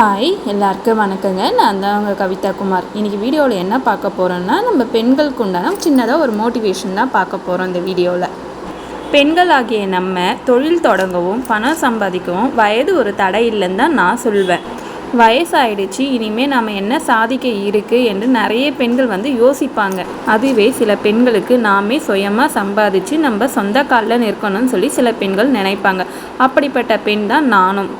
Hi எல்லாருக்கும் வணக்கங்க. நான் தான் உங்கள் கவிதா குமார். இன்றைக்கி வீடியோவில் என்ன பார்க்க போகிறோன்னா நம்ம பெண்களுக்கு உண்டான சின்னதாக ஒரு மோட்டிவேஷன் தான் பார்க்க போகிறோம் இந்த வீடியோவில் பெண்கள் ஆகிய நம்ம தொழில் தொடங்கவும் பணம் சம்பாதிக்கவும் வயது ஒரு தடை இல்லைன்னு தான் நான் சொல்வேன். வயசாயிடுச்சு இனிமேல் நாம் என்ன சாதிக்க இருக்குது என்று நிறைய பெண்கள் வந்து யோசிப்பாங்க. அதுவே சில பெண்களுக்கு நாமே சுயமாக சம்பாதிச்சு நம்ம சொந்த காலில் நிற்கணும்னு சொல்லி சில பெண்கள் நினைப்பாங்க. அப்படிப்பட்ட பெண் தான் நானும்.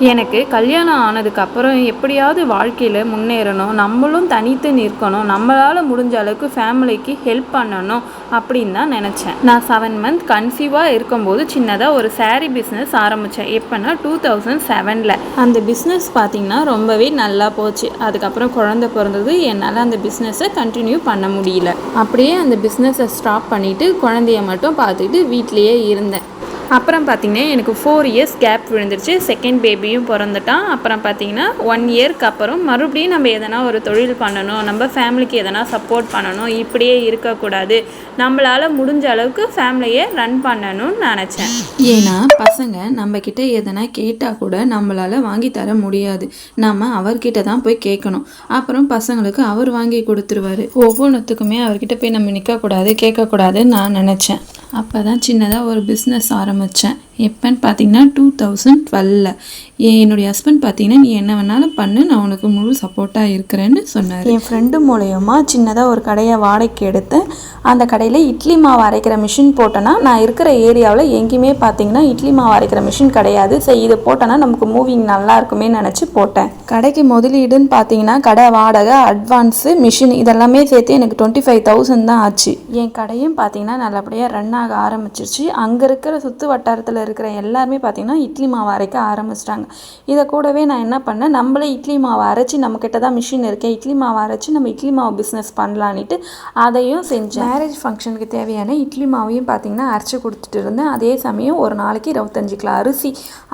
எனக்கு கல்யாணம் ஆனதுக்கு அப்புறம் எப்படியாவது வாழ்க்கையில் முன்னேறணும் நம்மளும் தனித்து நிற்கணும் நம்மளால் முடிஞ்ச அளவுக்கு ஃபேமிலிக்கு ஹெல்ப் பண்ணணும் அப்படின்னு தான் நினச்சேன். நான் செவன் மந்த் கன்சீவாக இருக்கும்போது சின்னதாக ஒரு சாரீ பிஸ்னஸ் ஆரம்பித்தேன் எப்போனா டூ தௌசண்ட் செவனில் அந்த பிஸ்னஸ் பார்த்திங்கன்னா ரொம்பவே நல்லா போச்சு. அதுக்கப்புறம் குழந்தை பிறந்தது என்னால் அந்த பிஸ்னஸை கண்டினியூ பண்ண முடியல. அப்படியே அந்த பிஸ்னஸை ஸ்டாப் பண்ணிவிட்டு குழந்தைய மட்டும் பார்த்துக்கிட்டு வீட்டிலேயே இருந்தேன். அப்புறம் பார்த்தீங்கன்னா எனக்கு ஃபோர் இயர்ஸ் கேப் விழுந்துருச்சு. செகண்ட் பேபியும் பிறந்துட்டான். அப்புறம் பார்த்தீங்கன்னா ஒன் இயர்க்கு அப்புறம் மறுபடியும் நம்ம எதனா ஒரு தொழில் பண்ணணும் நம்ம ஃபேமிலிக்கு எதனா சப்போர்ட் பண்ணணும் இப்படியே இருக்கக்கூடாது. நம்மளால் முடிஞ்ச அளவுக்கு ஃபேமிலியை ரன் பண்ணணும்னு நினச்சேன். ஏன்னா பசங்க நம்ம கிட்ட எதனா கேட்டால் கூட நம்மளால் வாங்கி தர முடியாது. நம்ம அவர்கிட்ட தான் போய் கேட்கணும். அப்புறம் பசங்களுக்கு அவர் வாங்கி கொடுத்துருவாரு. ஒவ்வொன்றுத்துக்குமே அவர்கிட்ட போய் நம்ம நிற்கக்கூடாது கேட்கக்கூடாதுன்னு நான் நினச்சேன். அப்போ தான் சின்னதாக ஒரு பிஸ்னஸ் ஆரம்பித்தேன் எப்போன்னு பார்த்தீங்கன்னா டூ தௌசண்ட் டுவெல்ல என்னுடைய ஹஸ்பண்ட் பார்த்தீங்கன்னா நீ என்ன வேணாலும் பண்ணு நான் உனக்கு முழு சப்போர்ட்டாக இருக்கிறேன்னு சொன்னார். என் ஃப்ரெண்டு மூலயமா சின்னதாக ஒரு கடையை வாடகைக்கு எடுத்து அந்த கடையில் இட்லி மாவு அரைக்கிற மிஷின் போட்டேன்னா நான் இருக்கிற ஏரியாவில் எங்கேயுமே பார்த்தீங்கன்னா இட்லி மாவு அரைக்கிற மிஷின் கிடையாது. சரி இது போட்டேன்னா நமக்கு மூவிங் நல்லா இருக்குமே நினச்சி போட்டேன். கடைக்கு முதலீடுன்னு பார்த்தீங்கன்னா கடை வாடகை அட்வான்ஸு மிஷின் இதெல்லாமே சேர்த்து எனக்கு டுவெண்ட்டி ஃபைவ் தௌசண்ட் தான் ஆச்சு. என் கடையும் பார்த்தீங்கன்னா நல்லபடியாக ரன் ஆக ஆரம்பிச்சிருச்சு. அங்கே இருக்கிற சுற்று வட்டாரத்தில் இருக்கிற எல்லாருமே பார்த்தீங்கன்னா இட்லி மாவு அரைக்க ஆரம்பிச்சிட்டாங்க. இதை கூடவே நான் என்ன பண்ணேன் நம்மளே இட்லி மாவு அரைச்சி நம்மக்கிட்ட தான் மிஷின் இருக்கே இட்லி மாவு அரைச்சி நம்ம இட்லி மாவு பிஸ்னஸ் பண்ணலான்ட்டு அதையும் செஞ்சேன். மேரேஜ் ஃபங்க்ஷனுக்கு தேவையான இட்லி மாவையும் பார்த்தீங்கன்னா அரைச்சி கொடுத்துட்டு இருந்தேன். அதே சமயம் ஒரு நாளைக்கு இருபத்தஞ்சு கிலோ அரிசி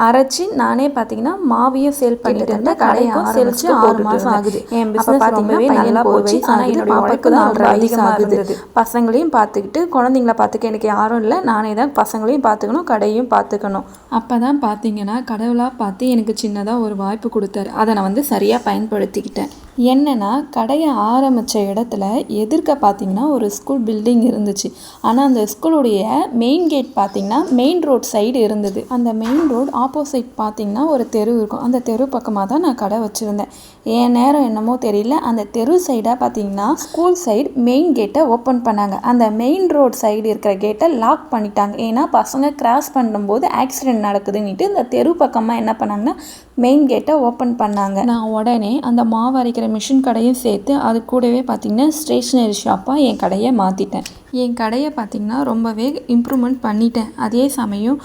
அரைச்சி நானே பார்த்தீங்கன்னா மாவையும் சேல் பண்ணிட்டு இருந்தேன். கடைக்கும் சேல்ச்சு ஆறு மாதம் ஆகுது. என் பிஸ்னஸ் ரொம்பவே நல்லா போச்சு. ஆனால் என்னோட பாப்பாக்கு தான் ரொம்ப அதிகமாக இருந்தது. பசங்களையும் பார்த்துக்கிட்டு குழந்தைங்கள பார்த்துக்க எனக்கு யாரும் இல்லை. நானே தான் பசங்களையும் பார்த்துக்கணும் கடையும் பார்த்துக்கணும் அப்போ தான் பார்த்தீங்கன்னா கடவுளாக பார்த்து எனக்கு சின்னதாக ஒரு வாய்ப்பு கொடுத்தாரு. அதை நான் வந்து சரியாக பயன்படுத்திக்கிட்டேன். என்னென்னா கடையை ஆரம்பித்த இடத்துல எதிர்க்க பார்த்தீங்கன்னா ஒரு ஸ்கூல் பில்டிங் இருந்துச்சு. ஆனால் அந்த ஸ்கூலுடைய மெயின் கேட் பார்த்தீங்கன்னா மெயின் ரோட் சைடு இருந்தது. அந்த மெயின் ரோடு ஆப்போசிட் பார்த்தீங்கன்னா ஒரு தெரு இருக்கும். அந்த தெரு பக்கமாக தான் நான் கடை வச்சுருந்தேன். என் நேரம் என்னமோ தெரியல. அந்த தெரு சைடாக பார்த்தீங்கன்னா ஸ்கூல் சைடு மெயின் கேட்டை ஓப்பன் பண்ணாங்க. அந்த மெயின் ரோட் சைடு இருக்கிற கேட்டை லாக் பண்ணிட்டாங்க. ஏன்னா பசங்க கிராஸ் பண்ணும்போது ஆக்சிடென்ட் நடக்குதுன்னுட்டு இந்த தெரு பக்கமாக என்ன பண்ணாங்கன்னா மெயின் கேட்டை ஓப்பன் பண்ணாங்க. நான் உடனே அந்த மாவரைக்கிற அரைக்கிற மிஷின் கடையும் சேர்த்து அது கூடவே பார்த்தீங்கன்னா ஸ்டேஷ்னரி ஷாப்பாக என் கடையை மாற்றிட்டேன் என் கடையை பார்த்தீங்கன்னா ரொம்பவே இம்ப்ரூவ்மெண்ட் பண்ணிட்டேன். அதே சமயம்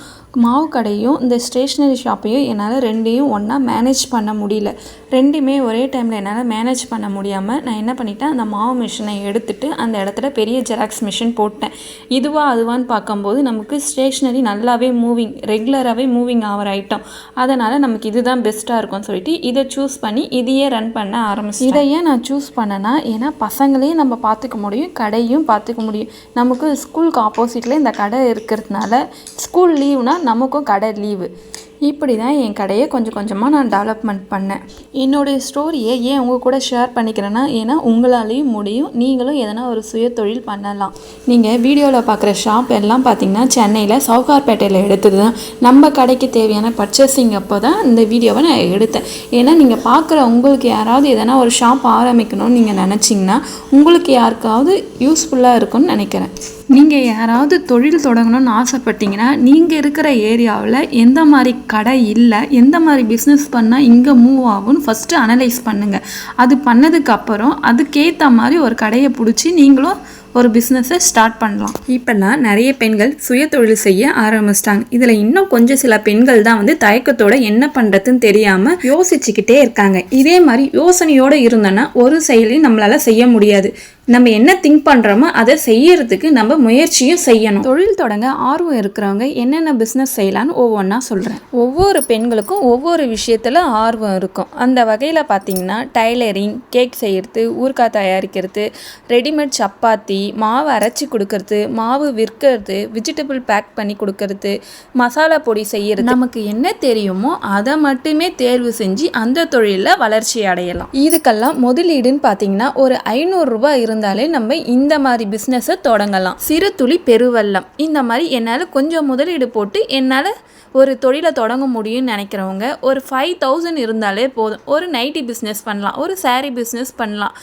மாவு கடையும் இந்த ஸ்டேஷ்னரி ஷாப்பையும் என்னால் ரெண்டையும் ஒன்றா மேனேஜ் பண்ண முடியல. ரெண்டுமே ஒரே டைமில் என்னால் மேனேஜ் பண்ண முடியாமல் நான் என்ன பண்ணிட்டேன் அந்த மாவு மிஷினை எடுத்துகிட்டு அந்த இடத்துல பெரிய ஜெராக்ஸ் மிஷின் போட்டேன். இதுவா அதுவான்னு பார்க்கும்போது நமக்கு ஸ்டேஷ்னரி நல்லாவே மூவிங் ரெகுலராகவே மூவிங் ஆகிற ஐட்டம் அதனால் நமக்கு இதுதான் பெஸ்ட்டாக இருக்கும்னு சொல்லிட்டு இதை சூஸ் பண்ணி இதையே ரன் பண்ண ஆரம்பிச்சு இதை ஏன் நான் சூஸ் பண்ணேன்னா ஏன்னா பசங்களையும் நம்ம பார்த்துக்க முடியும் கடையும் பார்த்துக்க முடியும். நமக்கு ஸ்கூலுக்கு ஆப்போசிட்டில் இந்த கடை இருக்கிறதுனால ஸ்கூல் லீவுனா நமக்கும் கடை லீவு இப்படி தான் என் கடையை கொஞ்சம் கொஞ்சமாக நான் டெவலப்மெண்ட் பண்ணேன். என்னுடைய ஸ்டோரியை ஏன் உங்கள் கூட ஷேர் பண்ணிக்கிறேன்னா ஏன்னா உங்களாலேயும் முடியும். நீங்களும் எதனா ஒரு சுய தொழில் பண்ணலாம். நீங்கள் வீடியோவில் பார்க்குற ஷாப் எல்லாம் பார்த்தீங்கன்னா சென்னையில் சவுகார்பேட்டையில் எடுத்தது தான். நம்ம கடைக்கு தேவையான பர்ச்சேசிங் அப்போ தான் இந்த வீடியோவை நான் எடுத்தேன். ஏன்னா நீங்கள் பார்க்குற உங்களுக்கு யாராவது எதனா ஒரு ஷாப் ஆரம்பிக்கணும்னு நீங்கள் நினச்சிங்கன்னா உங்களுக்கு யாருக்காவது யூஸ்ஃபுல்லாக இருக்கும்னு நினைக்கிறேன். நீங்கள் யாராவது தொழில் தொடங்கணும்னு ஆசைப்பட்டீங்கன்னா நீங்கள் இருக்கிற ஏரியாவில் எந்த மாதிரி கடை இல்லை எந்த மாதிரி பிஸ்னஸ் பண்ணால் இங்கே மூவ் ஆகும்னு ஃபஸ்ட்டு அனலைஸ் பண்ணுங்கள் அது பண்ணதுக்கப்புறம் அதுக்கேற்ற மாதிரி ஒரு கடையை பிடிச்சி நீங்களும் ஒரு பிஸ்னஸை ஸ்டார்ட் பண்ணலாம். இப்போல்லாம் நிறைய பெண்கள் சுய தொழில் செய்ய ஆரம்பிச்சிட்டாங்க. இதில் இன்னும் கொஞ்சம் சில பெண்கள் தான் வந்து தயக்கத்தோட என்ன பண்ணுறதுன்னு தெரியாமல் யோசிச்சுக்கிட்டே இருக்காங்க. இதே மாதிரி யோசனையோடு இருந்தோன்னா ஒரு செயலையும் நம்மளால் செய்ய முடியாது. நம்ம என்ன திங்க் பண்ணுறோமோ அதை செய்யறதுக்கு நம்ம முயற்சியும் செய்யணும். தொழில் தொடங்க ஆர்வம் இருக்கிறவங்க என்னென்ன பிஸ்னஸ் செய்யலான்னு ஒவ்வொன்றா சொல்கிறேன் ஒவ்வொரு பெண்களுக்கும் ஒவ்வொரு விஷயத்தில் ஆர்வம் இருக்கும். அந்த வகையில் பார்த்தீங்கன்னா டைலரிங் கேக் செய்கிறது ஊறுகாய் தயாரிக்கிறது ரெடிமேட் சப்பாத்தி டெலிவரி மாவு அரைச்சி கொடுக்கறது மாவு விற்கிறது வெஜிடபிள் பேக் பண்ணி கொடுக்கறது மசாலா பொடி செய்யறது. நமக்கு என்ன தெரியுமோ அதை மட்டுமே தேர்வு செஞ்சு அந்த தொழிலில் வளர்ச்சி அடையலாம். இதுக்கெல்லாம் முதலீடுன்னு பார்த்தீங்கன்னா ஒரு ஐநூறுரூபா இருந்தாலே நம்ம இந்த மாதிரி பிஸ்னஸை தொடங்கலாம். சிறு துளி பெருவெள்ளம். இந்த மாதிரி என்னால் கொஞ்சம் முதலீடு போட்டு என்னால் ஒரு தொழிலை தொடங்க முடியும்னு நினைக்கிறவங்க ஒரு ஃபைவ் தௌசண்ட் இருந்தாலே போதும். ஒரு நைட்டி பிஸ்னஸ் பண்ணலாம் ஒரு saree பிஸ்னஸ் பண்ணலாம்.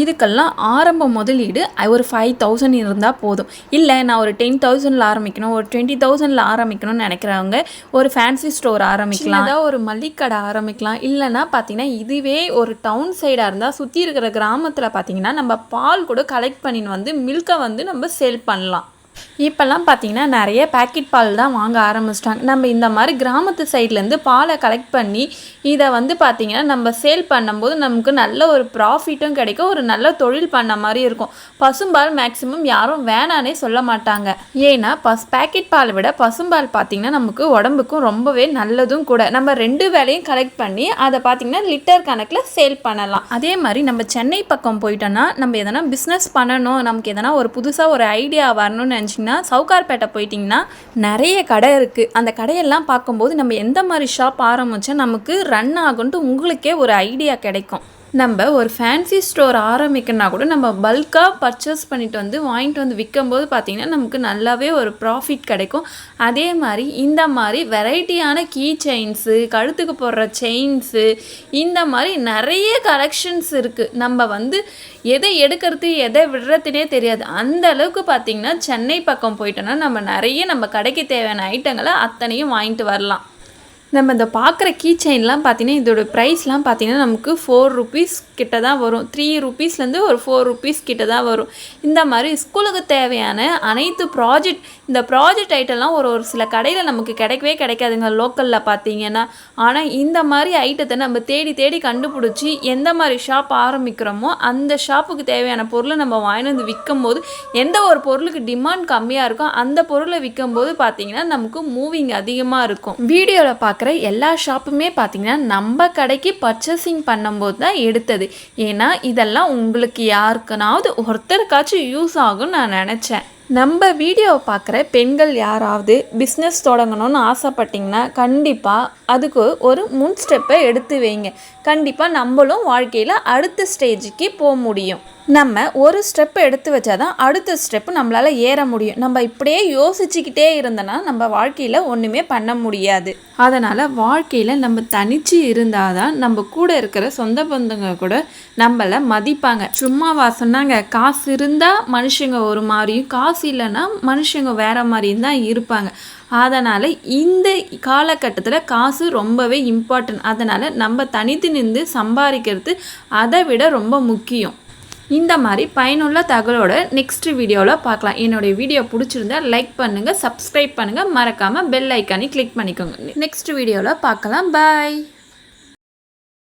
இதுக்கெல்லாம் ஆரம்ப முதலீடு ஒரு ஃபைவ் தௌசண்ட் இருந்தால் போதும். இல்லை நான் ஒரு டென் தௌசண்டில் ஆரம்பிக்கணும் ஒரு டுவெண்ட்டி தௌசண்டில் ஆரம்பிக்கணும்னு நினைக்கிறவங்க ஒரு ஃபேன்சி ஸ்டோர் ஆரம்பிக்கலாம். ஏதாவது ஒரு மல்லிக்கடை ஆரம்பிக்கலாம். இல்லைன்னா பார்த்தீங்கன்னா இதுவே ஒரு டவுன் சைடாக இருந்தால் சுற்றி இருக்கிற கிராமத்தில் பார்த்தீங்கன்னா நம்ம பால் கூட கலெக்ட் பண்ணின்னு வந்து மில்கை வந்து நம்ம சேல் பண்ணலாம். இப்போல்லாம் பார்த்தீங்கன்னா நிறைய பேக்கெட் பால் தான் வாங்க ஆரம்பிச்சிட்டாங்க. நம்ம இந்த மாதிரி கிராமத்து சைட்லேருந்து பாலை கலெக்ட் பண்ணி இதை வந்து பார்த்திங்கன்னா நம்ம சேல் பண்ணும்போது நமக்கு நல்ல ஒரு ப்ராஃபிட்டும் கிடைக்கும். ஒரு நல்ல தொழில் பண்ண மாதிரி இருக்கும். பசும்பால் மேக்ஸிமம் யாரும் வேணானே சொல்ல மாட்டாங்க. ஏன்னா பஸ் பேக்கெட் பாலை விட பசும்பால் பார்த்திங்கன்னா நமக்கு உடம்புக்கும் ரொம்பவே நல்லதும் கூட. நம்ம ரெண்டு வேலையும் கலெக்ட் பண்ணி அதை பார்த்திங்கன்னா லிட்டர் கணக்கில் சேல் பண்ணலாம். அதே மாதிரி நம்ம சென்னை பக்கம் போயிட்டோன்னா நம்ம எதனா பிஸ்னஸ் பண்ணணும் நமக்கு எதனா ஒரு புதுசாக ஒரு ஐடியா வரணும்னு நினச்சி நினச்சிங்கன்னா சவுகார்பேட்டை போயிட்டிங்கன்னா நிறைய கடை இருக்குது அந்த கடையெல்லாம் பார்க்கும்போது நம்ம எந்த மாதிரி ஷாப் ஆரம்பித்தா நமக்கு ரன் ஆகுன்ட்டு உங்களுக்கே ஒரு ஐடியா கிடைக்கும். நம்ம ஒரு ஃபேன்சி ஸ்டோர் ஆரம்பிக்கணும்னா கூட நம்ம பல்காக பர்ச்சேஸ் பண்ணிட்டு வந்து வாங்கிட்டு வந்து விற்கும்போது பார்த்திங்கன்னா நமக்கு நல்லாவே ஒரு ப்ராஃபிட் கிடைக்கும். அதே மாதிரி இந்த மாதிரி வெரைட்டியான கீ செயின்ஸு கழுத்துக்கு போடுற செயின்ஸு இந்த மாதிரி நிறைய கலெக்ஷன்ஸ் இருக்குது நம்ம வந்து எதை எடுக்கிறது எதை விடுறதுனே தெரியாது. அந்த அளவுக்கு பார்த்திங்கன்னா சென்னை பக்கம் போயிட்டோன்னா நம்ம நிறைய நம்ம கடைக்கு தேவையான ஐட்டங்களை அத்தனையும் வாங்கிட்டு வரலாம். நம்ம இந்த பார்க்குற கீ செயின்லாம் பார்த்தீங்கன்னா இதோட ப்ரைஸ்லாம் பார்த்தீங்கன்னா நமக்கு ஃபோர் ருபீஸ் கிட்ட தான் வரும். த்ரீ ருபீஸ்லேருந்து ஒரு ஃபோர் ருபீஸ் கிட்ட தான் வரும். இந்த மாதிரி ஸ்கூலுக்கு தேவையான அனைத்து ப்ராஜெக்ட் இந்த ப்ராஜெக்ட் ஐட்டம்லாம் ஒரு ஒரு சில கடையில் நமக்கு கிடைக்கவே கிடைக்காதுங்க லோக்கலில் பார்த்தீங்கன்னா. ஆனால் இந்த மாதிரி ஐட்டத்தை நம்ம தேடி தேடி கண்டுபிடிச்சி எந்த மாதிரி ஷாப் ஆரம்பிக்கிறோமோ அந்த ஷாப்புக்கு தேவையான பொருளை நம்ம வாங்கிட்டு வந்து விற்கும் போது எந்த ஒரு பொருளுக்கு டிமாண்ட் கம்மியாக இருக்கோ அந்த பொருளை விற்கும் போது பார்த்தீங்கன்னா நமக்கு மூவிங் அதிகமாக இருக்கும். வீடியோவில் பார்க்குற எல்லா ஷாப்புமே பார்த்திங்கன்னா நம்ம கடைக்கு பர்ச்சேசிங் பண்ணும்போது தான் எடுத்தது. ஏன்னா இதெல்லாம் உங்களுக்கு யாருக்குனாவது ஒருத்தருக்காச்சும் யூஸ் ஆகும்னு நான் நினச்சேன். நம்ம வீடியோவை பார்க்குற பெண்கள் யாராவது பிஸ்னஸ் தொடங்கணும்னு ஆசைப்பட்டிங்கன்னா கண்டிப்பாக அதுக்கு ஒரு முன் ஸ்டெப்பை எடுத்து வைங்க. கண்டிப்பாக நம்மளும் வாழ்க்கையில் அடுத்த ஸ்டேஜுக்கு போக முடியும். நம்ம ஒரு ஸ்டெப் எடுத்து வச்சாதான் அடுத்த ஸ்டெப் நம்மளால் ஏற முடியும். நம்ம இப்படியே யோசிச்சுக்கிட்டே இருந்தோன்னா நம்ம வாழ்க்கையில் ஒன்றுமே பண்ண முடியாது. அதனால் வாழ்க்கையில் நம்ம தனிச்சு இருந்தால் தான் நம்ம கூட இருக்கிற சொந்த பந்தங்க கூட நம்மளை மதிப்பாங்க. சும்மாவா சொன்னாங்க காசு இருந்தால் மனுஷங்க ஒரு மாதிரியும் காசு இல்லைன்னா மனுஷங்க வேற மாதிரியும் தான் இருப்பாங்க. அதனால் இந்த காலகட்டத்தில் காசு ரொம்பவே இம்பார்ட்டன்ட் அதனால் நம்ம தனித்து நின்று சம்பாதிக்கிறது அதை விட ரொம்ப முக்கியம். இந்த மாதிரி பயனுள்ள தகவலோட நெக்ஸ்ட் வீடியோவில் பார்க்கலாம். என்னுடைய வீடியோ பிடிச்சிருந்தா லைக் பண்ணுங்கள் சப்ஸ்கிரைப் பண்ணுங்கள் மறக்காமல் பெல் ஐக்கானி கிளிக் பண்ணிக்கோங்க. நெக்ஸ்ட் வீடியோவில் பார்க்கலாம். பாய்